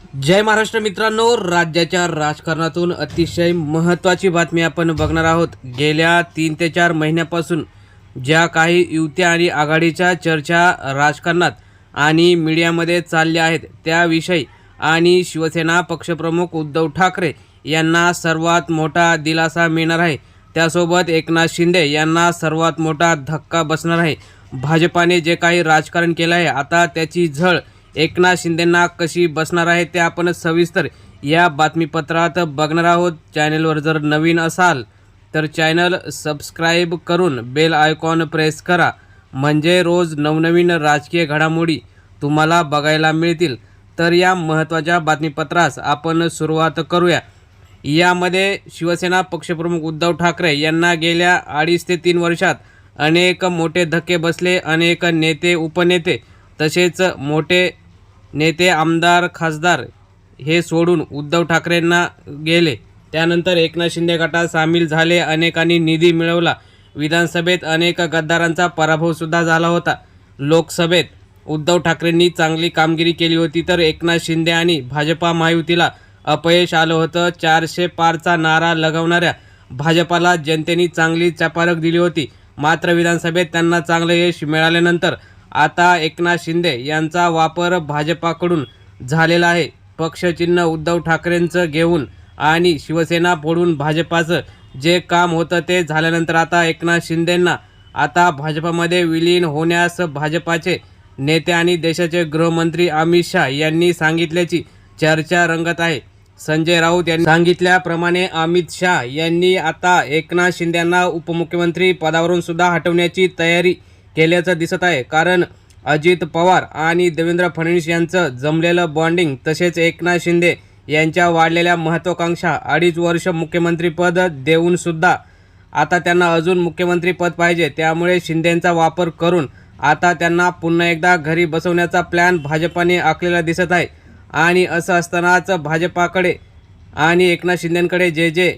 जय महाराष्ट्र मित्रांनो राज्याच्या राजकारणातून अतिशय महत्त्वाची बातमी आपण बघणार आहोत. गेल्या तीन ते चार महिन्यापासून ज्या काही युत्या आणि आघाडीच्या चर्चा राजकारणात आणि मीडियामध्ये चालल्या आहेत त्याविषयी आणि शिवसेना पक्षप्रमुख उद्धव ठाकरे यांना सर्वात मोठा दिलासा मिळणार आहे. त्यासोबत एकनाथ शिंदे यांना सर्वात मोठा धक्का बसणार आहे. भाजपाने जे काही राजकारण केलं आहे आता त्याची झळ एकनाथ शिंदेंना कशी बसणार आहे ते आपण सविस्तर या बातमीपत्रात बघणार आहोत. चॅनेलवर जर नवीन असाल तर चॅनल सबस्क्राईब करून बेल आयकॉन प्रेस करा. म्हणजे रोज नवनवीन राजकीय घडामोडी तुम्हाला बघायला मिळतील. तर या महत्त्वाच्या बातमीपत्रास आपण सुरुवात करूया. यामध्ये शिवसेना पक्षप्रमुख उद्धव ठाकरे यांना गेल्या अडीच ते तीन वर्षात अनेक मोठे धक्के बसले अनेक नेते उपनेते तसेच मोठे नेते आमदार खासदार हे सोडून उद्धव ठाकरेंना गेले. त्यानंतर एकनाथ शिंदे गटात सामील झाले. अनेकांनी निधी मिळवला. विधानसभेत अनेक गद्दारांचा पराभवसुद्धा झाला होता. लोकसभेत उद्धव ठाकरेंनी चांगली कामगिरी केली होती तर एकनाथ शिंदे आणि भाजपा महायुतीला अपयश आलं होतं. चारशे पारचा नारा लगवणाऱ्या भाजपाला जनतेने चांगली चपारक दिली होती. मात्र विधानसभेत त्यांना चांगलं यश मिळाल्यानंतर आता एकनाथ शिंदे यांचा वापर भाजपाकडून झालेला आहे. पक्षचिन्ह उद्धव ठाकरेंचं घेऊन आणि शिवसेना फोडून भाजपाचं जे काम होतं ते झाल्यानंतर आता एकनाथ शिंदेंना आता भाजपामध्ये विलीन होण्यास भाजपाचे नेते आणि देशाचे गृहमंत्री अमित शहा यांनी सांगितल्याची चर्चा रंगत आहे. संजय राऊत यांनी सांगितल्याप्रमाणे अमित शहा यांनी आता एकनाथ शिंदेंना उपमुख्यमंत्री पदावरून सुद्धा हटवण्याची तयारी केल्याचं दिसत आहे. कारण अजित पवार आणि देवेंद्र फडणवीस यांचं जमलेलं बॉन्डिंग तसेच एकनाथ शिंदे यांच्या वाढलेल्या महत्त्वाकांक्षा अडीच वर्ष मुख्यमंत्रीपद देऊन सुद्धा आता त्यांना अजून मुख्यमंत्रीपद पाहिजे. त्यामुळे शिंदेंचा वापर करून आता त्यांना पुन्हा एकदा घरी बसवण्याचा प्लॅन भाजपाने आखलेला दिसत आहे. आणि असं असतानाच भाजपाकडे आणि एकनाथ शिंदेंकडे जे जे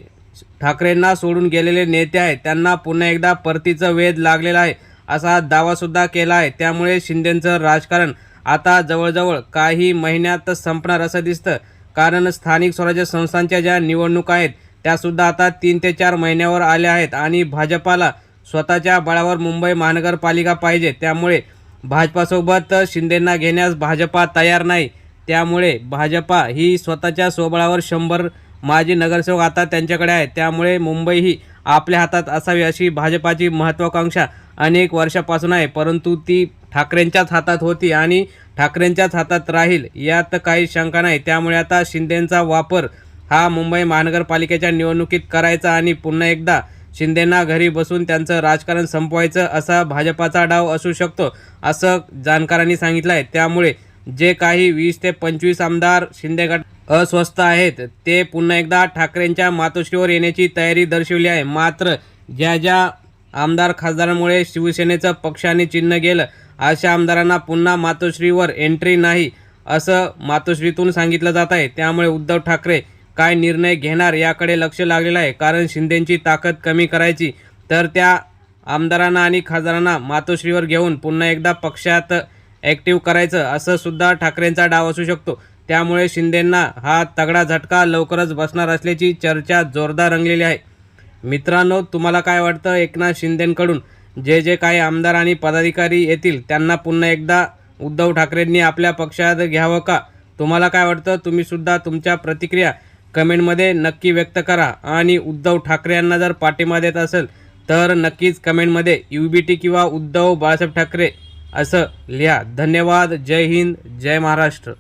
ठाकरेंना सोडून गेलेले नेते आहेत त्यांना पुन्हा एकदा परतीचं वेध लागलेला आहे. असा दावासुद्धा केला आहे त्यामुळे शिंदेंचं राजकारण आता जवळजवळ काही महिन्यात संपणार असं दिसतं. कारण स्थानिक स्वराज्य संस्थांच्या ज्या निवडणुका आहेत त्यासुद्धा आता तीन ते चार महिन्यावर आल्या आहेत आणि भाजपाला स्वतःच्या बळावर मुंबई महानगरपालिका पाहिजे. त्यामुळे भाजपासोबत शिंदेंना घेण्यास भाजपा तयार नाही. त्यामुळे भाजपा ही स्वतःच्या स्वबळावर शंभर माजी नगरसेवक आता त्यांच्याकडे आहेत. त्यामुळे मुंबई ही आपल्या हातात असावी अशी भाजपाची महत्त्वाकांक्षा अनेक वर्षापासून आहे परंतु ती ठाकरेंच्याच हातात होती आणि ठाकरेंच्याच हातात राहील यात काही शंका नाही. त्यामुळे आता शिंदेंचा वापर हा मुंबई महानगरपालिकेच्या निवडणुकीत करायचा आणि पुन्हा एकदा शिंदेंना घरी बसून त्यांचं राजकारण संपवायचं असा भाजपाचा डाव असू शकतो असं जाणकारांनी सांगितलं आहे त्यामुळे जे काही वीस ते पंचवीस आमदार शिंदे गट अस्वस्थ आहेत ते पुन्हा एकदा ठाकरेंच्या मातोश्रीवर येण्याची तयारी दर्शवली आहे. मात्र ज्या ज्या आमदार खासदारांमुळे शिवसेनेचं पक्षाने चिन्ह गेलं अशा आमदारांना पुन्हा मातोश्रीवर एंट्री नाही असं मातोश्रीतून सांगितलं जात आहे. त्यामुळे उद्धव ठाकरे काय निर्णय घेणार याकडे लक्ष लागलेलं आहे. कारण शिंदेंची ताकद कमी करायची तर त्या आमदारांना आणि खासदारांना मातोश्रीवर घेऊन पुन्हा एकदा पक्षात ॲक्टिव्ह करायचं असं सुद्धा ठाकरेंचा डाव असू शकतो. त्यामुळे शिंदेंना हा तगडा झटका लवकरच बसणार असल्याची चर्चा जोरदार रंगलेली आहे. मित्रांनो तुम्हाला काय वाटतं एकनाथ शिंदेंकडून? जे जे काही आमदार आणि पदाधिकारी येतील त्यांना पुन्हा एकदा उद्धव ठाकरेंनी आपल्या पक्षात घ्यावं का? तुम्हाला काय वाटतं? तुम्हीसुद्धा तुमच्या प्रतिक्रिया कमेंटमध्ये नक्की व्यक्त करा. आणि उद्धव ठाकरे यांना जर पाठिंबा देत असेल तर नक्कीच कमेंटमध्ये यू बी टी किंवा उद्धव बाळासाहेब ठाकरे असं लिहा. धन्यवाद. जय हिंद. जय महाराष्ट्र.